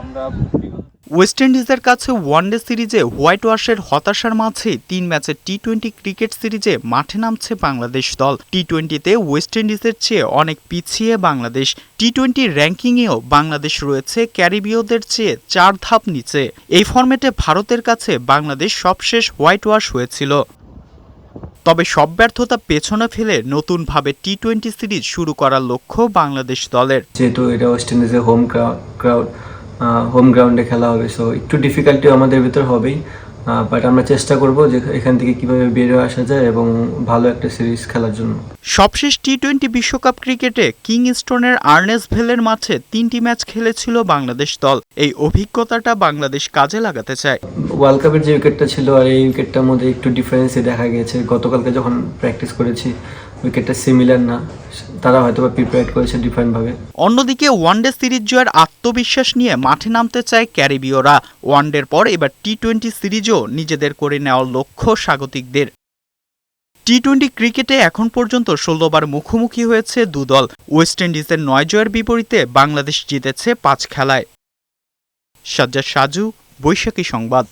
আমরা ওয়েস্ট ইন্ডিজের কাছে ওয়ানডে সিরিজে হোয়াইট ওয়াশের হতাশার মাঝে তিন ম্যাচের টি টোয়েন্টি ক্রিকেট সিরিজে মাঠে নামছে বাংলাদেশ দল। টি টোয়েন্টিতে ওয়েস্ট ইন্ডিজের চেয়ে অনেক পিছিয়ে বাংলাদেশ। টি টোয়েন্টি র্যাঙ্কিংয়েও বাংলাদেশ রয়েছে ক্যারিবীয়দের চেয়ে চার ধাপ নিচে। এই ফরম্যাটে ভারতের কাছে বাংলাদেশ সবশেষ হোয়াইট ওয়াশ হয়েছিল। তবে সব ব্যর্থতা পেছনে ফেলে নতুনভাবে টি টোয়েন্টি সিরিজ শুরু করার লক্ষ্য বাংলাদেশ দলের। যেহেতু এটা ওয়েস্ট ইন্ডিজের হোম ক্রাউড হোম গ্রাউন্ডে খেলা হবে সো একটু ডিফিকাল্টি আমাদের ভিতর হবেই। বাট আমরা চেষ্টা করব যে এখান থেকে কীভাবে বেরিয়ে আসা যায় এবং ভালো একটা সিরিজ খেলার জন্য। সবশেষ টি টোয়েন্টি বিশ্বকাপ ক্রিকেটে কিংস্টোনের আর্নেস ভেলের মাঠে তিনটি ম্যাচ খেলেছিল বাংলাদেশ দল। এই অভিজ্ঞতাটা বাংলাদেশ কাজে লাগাতে চায়। ওয়ার্ল্ড কাপের যে উইকেটটা ছিল আর এই উইকেটটার মধ্যে একটু ডিফারেন্সই দেখা গেছে গতকালকে যখন প্র্যাকটিস করেছি উইকেটটা সিমিলার না। তারা হয়তো বা প্রিপেয়ার করেছে ডিফারেন্টভাবে অন্যদিকে ওয়ানডে সিরিজ জয়ের আত্মবিশ্বাস নিয়ে মাঠে নামতে চায় ক্যারিবীয়রা। ওয়ানডের পর এবার টি টোয়েন্টি সিরিজও নিজেদের করে নেওয়ার লক্ষ্য স্বাগতিকদের। টি টোয়েন্টি ক্রিকেটে এখন পর্যন্ত ষোলোবার মুখোমুখি হয়েছে দুদল। ওয়েস্ট ইন্ডিজের নয় জয়ের বিপরীতে বাংলাদেশ জিতেছে পাঁচ খেলায়। সাজ্জাদ সাজু, বৈশাখী সংবাদ।